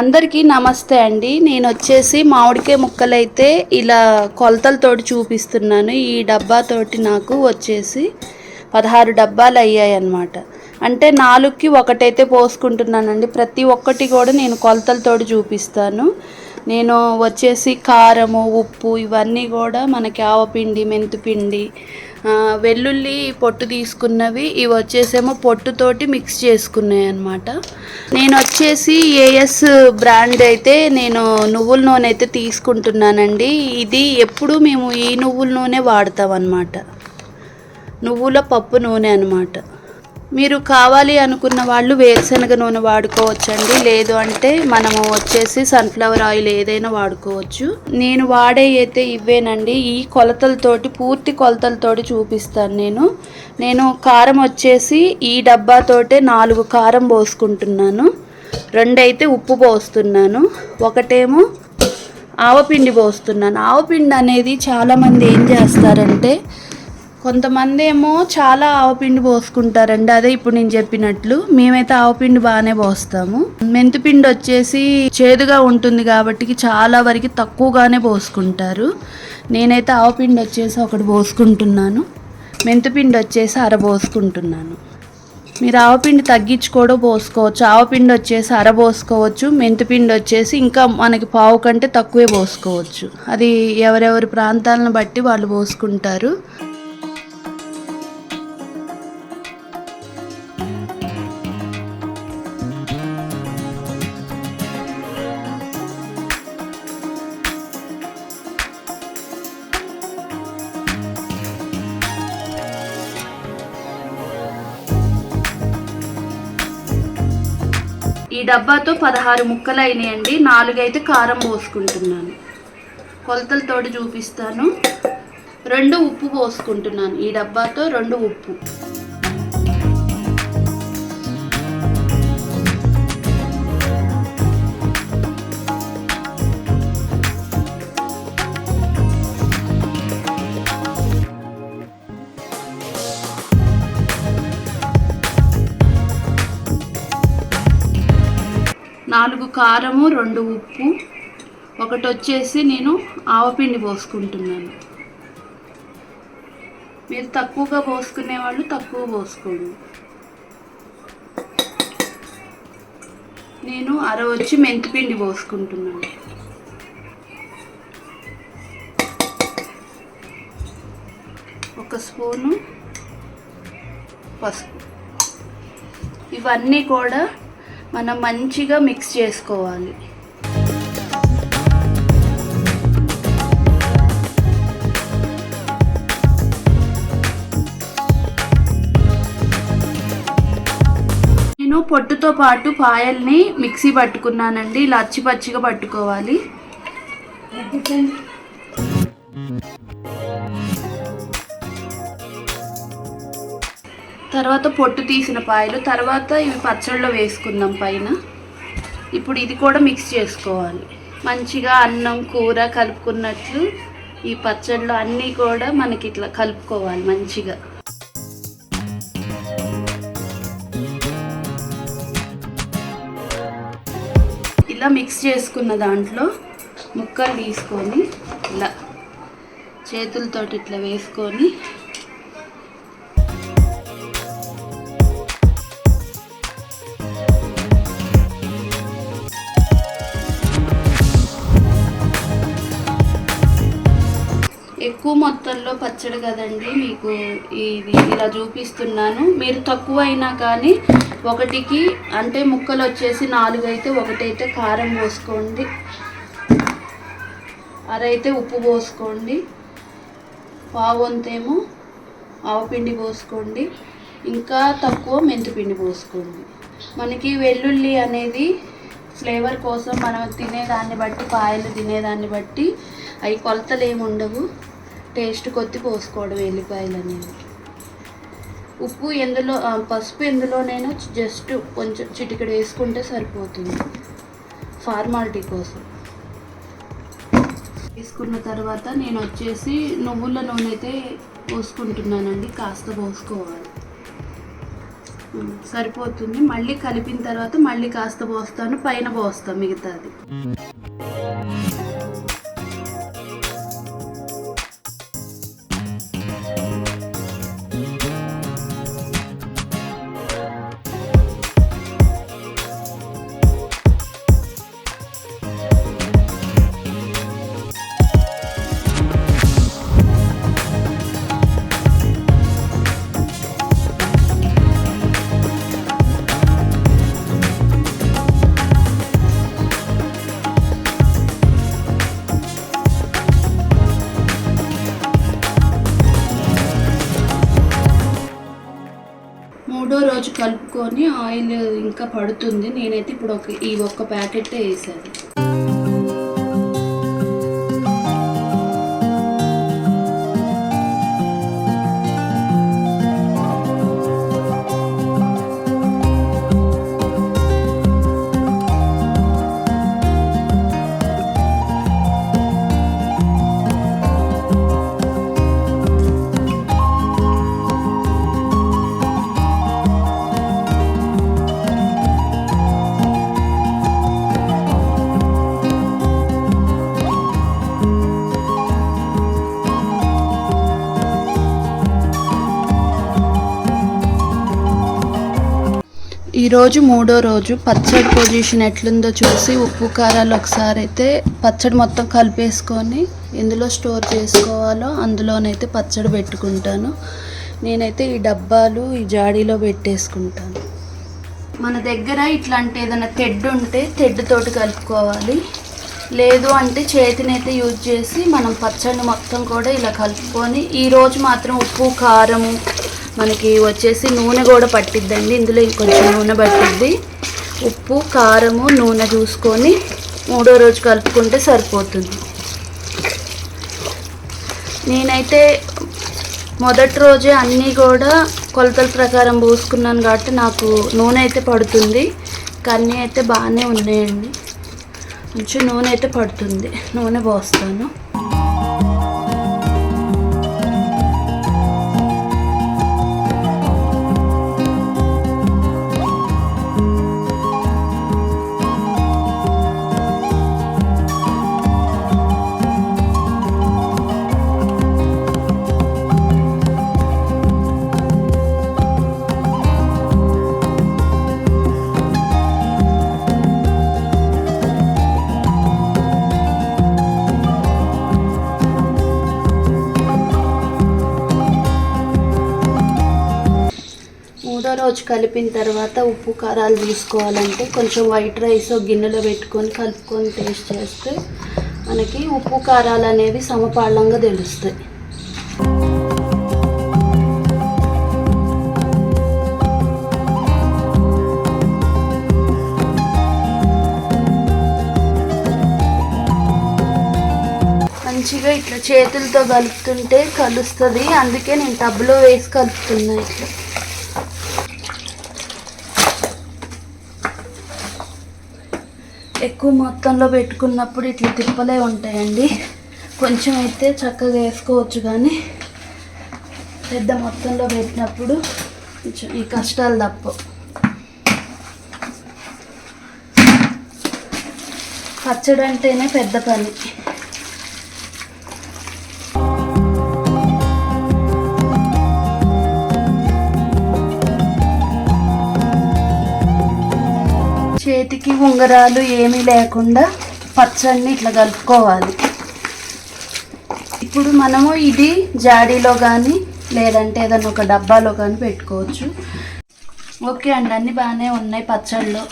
అందరికీ నమస్తే అండి. నేను వచ్చేసి మామిడికాయ ముక్కలైతే ఇలా కొలతలతోటి చూపిస్తున్నాను. ఈ డబ్బాతోటి నాకు వచ్చేసి పదహారు డబ్బాలు అయ్యాయి అన్నమాట అంటే నాలుగుకి ఒకటైతే పోసుకుంటున్నానండి. ప్రతి ఒక్కటి కూడా నేను కొలతలతోటి చూపిస్తాను. నేను వచ్చేసి కారము ఉప్పు ఇవన్నీ కూడా మనకి ఆవపిండి మెంతిపిండి వెల్లుల్లి పొట్టు తీసుకున్నవి ఇవి వచ్చేసేమో పొట్టుతోటి మిక్స్ చేసుకున్నాయి అనమాట నేను వచ్చేసి ఏఎస్ బ్రాండ్ అయితే నేను నువ్వుల నూనె అయితే తీసుకుంటున్నానండి. ఇది ఎప్పుడు మేము ఈ నువ్వుల నూనె వాడతాం అనమాట నువ్వుల పప్పు నూనె అనమాట మీరు కావాలి అనుకున్న వాళ్ళు వేరుశనగ నూనె వాడుకోవచ్చండి. లేదు అంటే మనము వచ్చేసి సన్ఫ్లవర్ ఆయిల్ ఏదైనా వాడుకోవచ్చు. నేను వాడే అయితే ఇవేనండి ఈ కొలతలతోటి పూర్తి కొలతలతోటి చూపిస్తాను నేను. నేను కారం వచ్చేసి ఈ డబ్బాతోటే నాలుగు కారం పోసుకుంటున్నాను. రెండైతే ఉప్పు పోస్తున్నాను. ఒకటేమో ఆవపిండి పోస్తున్నాను. ఆవపిండి అనేది చాలామంది ఏం చేస్తారంటే కొంతమంది ఏమో చాలా ఆవపిండి పోసుకుంటారండి. అదే ఇప్పుడు నేను చెప్పినట్లు. మేమైతే ఆవపిండి బాగానే పోస్తాము. మెంతిపిండి వచ్చేసి చేదుగా ఉంటుంది కాబట్టి చాలా వరకు తక్కువగానే పోసుకుంటారు. నేనైతే ఆవపిండి వచ్చేసి ఒకటి పోసుకుంటున్నాను. మెంతిపిండి వచ్చేసి అర పోసుకుంటున్నాను. మీరు ఆవపిండి తగ్గించుకోవడం పోసుకోవచ్చు. ఆవపిండి వచ్చేసి అర పోసుకోవచ్చు. మెంతిపిండి వచ్చేసి ఇంకా మనకి పావు కంటే తక్కువే పోసుకోవచ్చు. అది ఎవరెవరి ప్రాంతాలను బట్టి వాళ్ళు పోసుకుంటారు. ఈ డబ్బాతో పదహారు ముక్కలు అయినాయండి. నాలుగైతే కారం పోసుకుంటున్నాను. కొలతలతోటి చూపిస్తాను. రెండు ఉప్పు పోసుకుంటున్నాను. ఈ డబ్బాతో రెండు ఉప్పు. కారము రెండు ఉప్పు. ఒకటి వచ్చేసి నేను ఆవపిండి పోసుకుంటున్నాను. మీరు తక్కువగా పోసుకునే వాళ్ళు తక్కువ పోసుకోండి. నేను అర వచ్చి మెంతిపిండి పోసుకుంటున్నాను. ఒక స్పూను పసుపు. ఇవన్నీ కూడా మనం మంచిగా మిక్స్ చేసుకోవాలి. నేను పొట్టుతో పాటు పాయల్ని మిక్సీ పట్టుకున్నానండి. ఇలా అచ్చి పచ్చిగా పట్టుకోవాలి. తర్వాత పొట్టు తీసిన పాయలు తర్వాత ఇవి పచ్చళ్ళలో వేసుకుందాం పైన. ఇప్పుడు ఇది కూడా మిక్స్ చేసుకోవాలి. మంచిగా అన్నం కూర కలుపుకున్నట్లు ఈ పచ్చళ్ళు అన్నీ కూడా మనకి ఇట్లా కలుపుకోవాలి మంచిగా. ఇలా మిక్స్ చేసుకున్న దాంట్లో ముక్కలు తీసుకొని ఇలా చేతులతోటి ఇట్లా వేసుకొని ఎక్కువ మొత్తంలో పచ్చడి కదండి మీకు ఇది ఇలా చూపిస్తున్నాను. మీరు తక్కువ అయినా కానీ ఒకటికి అంటే ముక్కలు వచ్చేసి నాలుగు అయితే ఒకటైతే కారం పోసుకోండి. అరైతే ఉప్పు పోసుకోండి. పావంతేమో ఆవపిండి పోసుకోండి. ఇంకా తక్కువ మెంతిపిండి పోసుకోండి. మనకి వెల్లుల్లి అనేది ఫ్లేవర్ కోసం మనం తినేదాన్ని బట్టి కాయలు తినేదాన్ని బట్టి అవి కొలతలు ఏమి ఉండవు. టేస్ట్ కొద్ది పోసుకోవడం ఎల్లిపాయలు అనేవి ఉప్పు ఎందులో పసుపు పసుపు ఎందులోనైనా జస్ట్ కొంచెం చిటికెడు వేసుకుంటే సరిపోతుంది. ఫార్మాలిటీ కోసం. వేసుకున్న తర్వాత నేను వచ్చేసి నువ్వుల నూనె అయితే పోసుకుంటున్నానండి కాస్త పోసుకోవాలి. సరిపోతుంది. మళ్ళీ కలిపిన తర్వాత మళ్ళీ కాస్త పోస్తాను పైన పోస్తాను మిగతాది. రోజు కలుపుకొని ఆయిల్ ఇంకా పడుతుంది. నేనైతే ఇప్పుడు ఒక ఈ ఒక్క ప్యాకెట్ వేసాను ఈరోజు మూడో రోజు పచ్చడి పొజిషన్ ఎట్లుందో చూసి ఉప్పు కారాలు ఒకసారి అయితే పచ్చడి మొత్తం కలిపేసుకొని ఎందులో స్టోర్ చేసుకోవాలో అందులోనైతే పచ్చడి పెట్టుకుంటాను. నేనైతే ఈ డబ్బాలు ఈ జాడీలో పెట్టేసుకుంటాను. మన దగ్గర ఇట్లాంటి ఏదైనా తెడ్డు ఉంటే తెడ్డుతోటి కలుపుకోవాలి. లేదు అంటే చేతినైతే యూజ్ చేసి మనం పచ్చడిని మొత్తం కూడా ఇలా కలుపుకొని ఈరోజు మాత్రం ఉప్పు కారము మనకి వచ్చేసి నూనె కూడా పట్టిద్దండి. ఇందులో ఇంకొంచెం నూనె పట్టిద్ది. ఉప్పు కారము నూనె చూసుకొని మూడో రోజు కలుపుకుంటే సరిపోతుంది. నేనైతే మొదటి రోజే అన్నీ కూడా కొలతల ప్రకారం పోసుకున్నాను కాబట్టి నాకు నూనె అయితే పడుతుంది. కన్నీ అయితే బాగానే ఉన్నాయండి. కొంచెం నూనె అయితే పడుతుంది. నూనె పోస్తాను. మూడో రోజు కలిపిన తర్వాత ఉప్పు కారాలు తీసుకోవాలంటే కొంచెం వైట్ రైస్ గిన్నెలో పెట్టుకొని కలుపుకొని టేస్ట్ చేస్తే మనకి ఉప్పు కారాలు అనేవి సమపాళంగా తెలుస్తాయి. మంచిగా ఇట్లా చేతులతో కలుపుతుంటే కలుస్తుంది. అందుకే నేను టబ్లో వేసి కలుపుతున్నా ఇట్లా. ఎక్కువ మొత్తంలో పెట్టుకున్నప్పుడు ఇట్లా తిప్పలే ఉంటాయండి. కొంచెం అయితే చక్కగా వేసుకోవచ్చు కానీ పెద్ద మొత్తంలో పెట్టినప్పుడు కొంచెం ఈ కష్టాలు తప్పు. పచ్చడి అంటేనే పెద్ద పని. చేతికి ఉంగరాలు ఏమీ లేకుండా పచ్చడిని ఇట్లా కలుపుకోవాలి. ఇప్పుడు మనము ఇది జాడీలో కానీ లేదంటే ఏదైనా ఒక డబ్బాలో కానీ పెట్టుకోవచ్చు. ఓకే అండి అన్నీ బాగానే ఉన్నాయి పచ్చళ్ళు.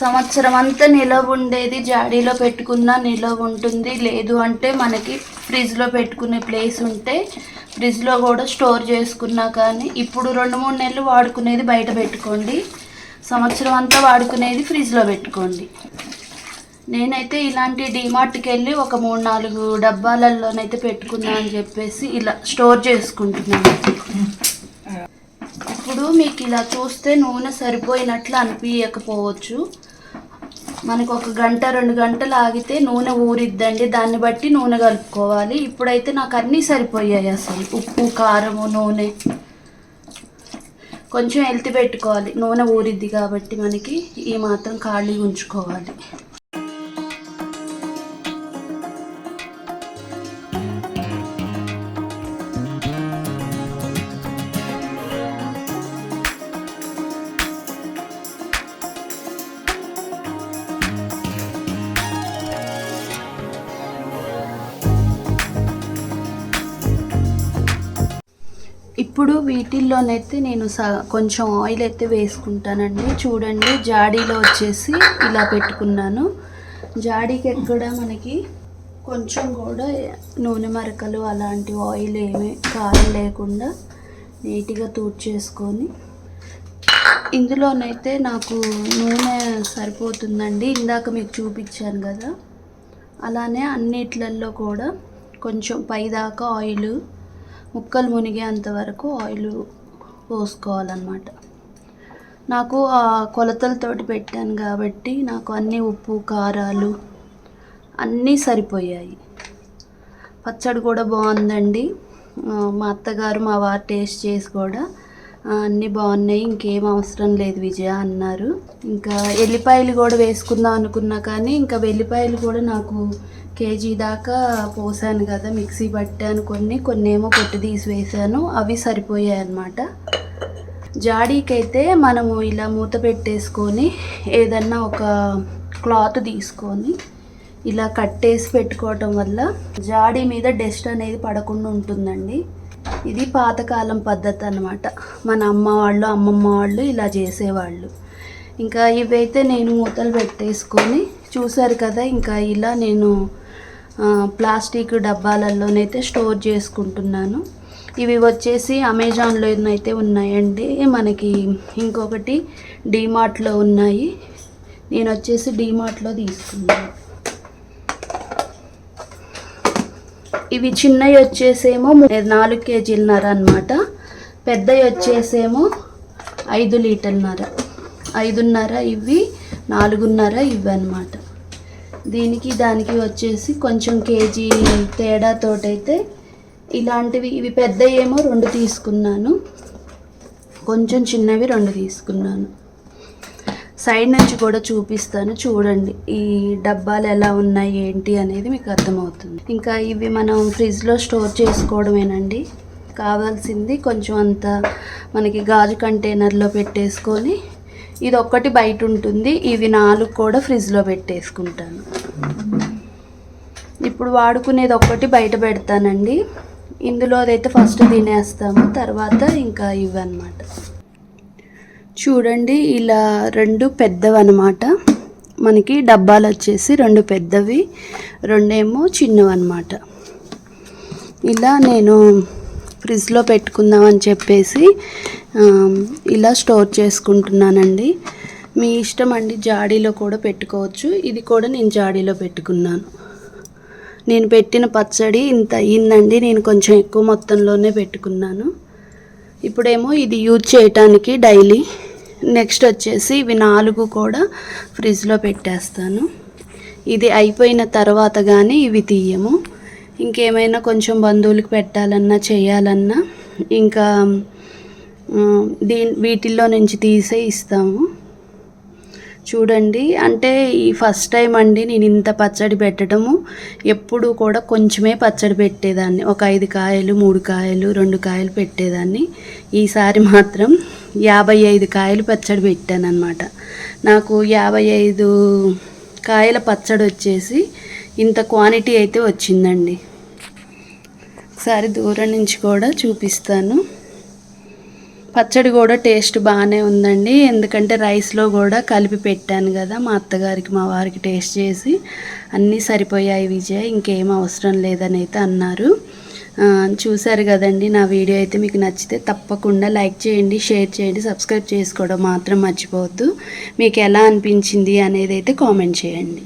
సంవత్సరం అంతా నిలవ ఉండేది జాడీలో పెట్టుకున్నా నిలవ ఉంటుంది. లేదు అంటే మనకి ఫ్రిడ్జ్లో పెట్టుకునే ప్లేస్ ఉంటే ఫ్రిడ్జ్లో కూడా స్టోర్ చేసుకున్నా కానీ ఇప్పుడు రెండు మూడు నెలలు వాడుకునేది బయట పెట్టుకోండి. సంవత్సరం అంతా వాడుకునేది ఫ్రిడ్జ్లో పెట్టుకోండి. నేనైతే ఇలాంటి డిమార్ట్కి వెళ్ళి ఒక మూడు నాలుగు డబ్బాలలోనైతే పెట్టుకున్నా అని చెప్పేసి ఇలా స్టోర్ చేసుకుంటున్నాను. ఇప్పుడు మీకు ఇలా చూస్తే నూనె సరిపోయినట్లు అనిపించకపోవచ్చు మనకు ఒక గంట రెండు గంటలు ఆగితే నూనె ఊరిద్దండి. దాన్ని బట్టి నూనె కలుపుకోవాలి. ఇప్పుడైతే నాకు అన్నీ సరిపోయాయి అసలు. ఉప్పు కారము నూనె. కొంచెం ఎల్తి పెట్టుకోవాలి. నూనె ఊరిద్ది కాబట్టి మనకి ఈ మాత్రం ఖాళీ ఉంచుకోవాలి. వీటిల్లోనైతే నేను స కొంచెం ఆయిల్ అయితే వేసుకుంటానండి. చూడండి జాడీలో వచ్చేసి ఇలా పెట్టుకున్నాను. జాడీకి ఎక్కడ మనకి కొంచెం కూడా నూనె మరకలు అలాంటి ఆయిల్ ఏమి కారం లేకుండా నీట్గా తూడ్చేసుకొని ఇందులోనైతే నాకు నూనె సరిపోతుందండి. ఇందాక మీకు చూపించాను కదా. అలానే అన్నిట్లల్లో కూడా కొంచెం పైదాకా ఆయిల్ ముక్కలు మునిగేంత వరకు ఆయిల్ పోసుకోవాలన్నమాట. నాకు ఆ కొలతలతోటి పెట్టాను కాబట్టి నాకు అన్ని ఉప్పు కారాలు అన్నీ సరిపోయాయి. పచ్చడి కూడా బాగుందండి. మా అత్తగారు మా వారు టేస్ట్ చేసి కూడా అన్నీ బాగున్నాయి ఇంకేం అవసరం లేదు విజయ అన్నారు. ఇంకా ఎల్లిపాయలు కూడా వేసుకుందాం అనుకున్నా కానీ ఇంకా వెల్లిపాయలు కూడా నాకు కేజీ దాకా పోసాను కదా మిక్సీ పట్టాను కొన్ని కొన్ని ఏమో పొట్టు తీసి వేసాను అవి సరిపోయాయి అన్నమాట. జాడీకైతే మనము ఇలా మూత పెట్టేసుకొని ఏదన్నా ఒక క్లాత్ తీసుకొని ఇలా కట్టేసి పెట్టుకోవటం వల్ల జాడీ మీద డస్ట్ అనేది పడకుండా ఉంటుందండి. ఇది పాతకాలం పద్ధతి అన్నమాట. మన అమ్మ వాళ్ళు అమ్మమ్మ వాళ్ళు ఇలా చేసేవాళ్ళు. ఇంకా ఇవైతే నేను మూతలు పెట్టేసుకొని చూసారు కదా ఇంకా ఇలా నేను ప్లాస్టిక్ డబ్బాలలోనైతే స్టోర్ చేసుకుంటున్నాను. ఇవి వచ్చేసి అమెజాన్లో అయితే ఉన్నాయండి మనకి ఇంకొకటి డీమార్ట్లో ఉన్నాయి. నేను వచ్చేసి డీమార్ట్లో తీసుకున్నాను. ఇవి చిన్నవి వచ్చేసేమో నాలుగు కేజీలన్నర అనమాట పెద్దవి వచ్చేసేమో ఐదు లీటర్లన్నర. ఐదున్నర ఇవి నాలుగున్నర ఇవి అనమాట దీనికి దానికి వచ్చేసి కొంచెం కేజీ తేడాతోటైతే ఇలాంటివి ఇవి పెద్ద ఏమో రెండు తీసుకున్నాను. కొంచెం చిన్నవి రెండు తీసుకున్నాను. సైడ్ నుంచి కూడా చూపిస్తాను. చూడండి ఈ డబ్బాలు ఎలా ఉన్నాయి ఏంటి అనేది మీకు అర్థమవుతుంది. ఇంకా ఇవి మనం ఫ్రిడ్జ్లో స్టోర్ చేసుకోవడమేనండి. కావాల్సింది కొంచెం అంత మనకి గాజు కంటైనర్లో పెట్టేసుకొని ఇది ఒక్కటి బయట ఉంటుంది. ఇవి నాలుగు కూడా ఫ్రిడ్జ్లో పెట్టేసుకుంటాను. ఇప్పుడు వాడుకునేది ఒక్కటి బయట పెడతానండి. ఇందులో అదైతే ఫస్ట్ తినేస్తాము తర్వాత ఇంకా ఇవన్నమాట. చూడండి ఇలా రెండు పెద్దవి అనమాట మనకి డబ్బాలు వచ్చేసి రెండు పెద్దవి రెండేమో చిన్నవి అనమాట ఇలా నేను ఫ్రిడ్జ్లో పెట్టుకుందామని చెప్పేసి ఇలా స్టోర్ చేసుకుంటున్నానండి. మీ ఇష్టం అండి జాడీలో కూడా పెట్టుకోవచ్చు. ఇది కూడా నేను జాడీలో పెట్టుకున్నాను. నేను పెట్టిన పచ్చడి ఇంత అయ్యిందండి నేను కొంచెం ఎక్కువ మొత్తంలోనే పెట్టుకున్నాను. ఇప్పుడేమో ఇది యూజ్ చేయటానికి డైలీ నెక్స్ట్ వచ్చేసి ఇవి నాలుగు కూడా ఫ్రిడ్జ్లో పెట్టేస్తాను. ఇది అయిపోయిన తర్వాత కానీ ఇవి తీయము. ఇంకేమైనా కొంచెం బంధువులకు పెట్టాలన్నా చేయాలన్నా ఇంకా దీ దీని వీటిల్లో నుంచి తీసే ఇస్తాము. చూడండి అంటే ఈ ఫస్ట్ టైం అండి నేను ఇంత పచ్చడి పెట్టడము. ఎప్పుడు కూడా కొంచెమే పచ్చడి పెట్టేదాన్ని. ఒక ఐదు కాయలు మూడు కాయలు రెండు కాయలు పెట్టేదాన్ని. ఈసారి మాత్రం యాభై ఐదు కాయలు పచ్చడి పెట్టాను నాకు యాభై ఐదు కాయల పచ్చడి వచ్చేసి ఇంత క్వాంటిటీ అయితే వచ్చిందండి. ఒకసారి దూరం నుంచి కూడా చూపిస్తాను. పచ్చడి కూడా టేస్ట్ బాగానే ఉందండి. ఎందుకంటే రైస్లో కూడా కలిపి పెట్టాను కదా మా అత్తగారికి మా వారికి టేస్ట్ చేసి. అన్నీ సరిపోయాయి విజయ్ ఇంకేం అవసరం లేదని అయితే అన్నారు. చూశారు కదండి నా వీడియో అయితే మీకు నచ్చితే తప్పకుండా లైక్ చేయండి షేర్ చేయండి సబ్స్క్రైబ్ చేసుకోవడం మాత్రం మర్చిపోవద్దు. మీకు ఎలా అనిపించింది అనేది అయితే కామెంట్ చేయండి.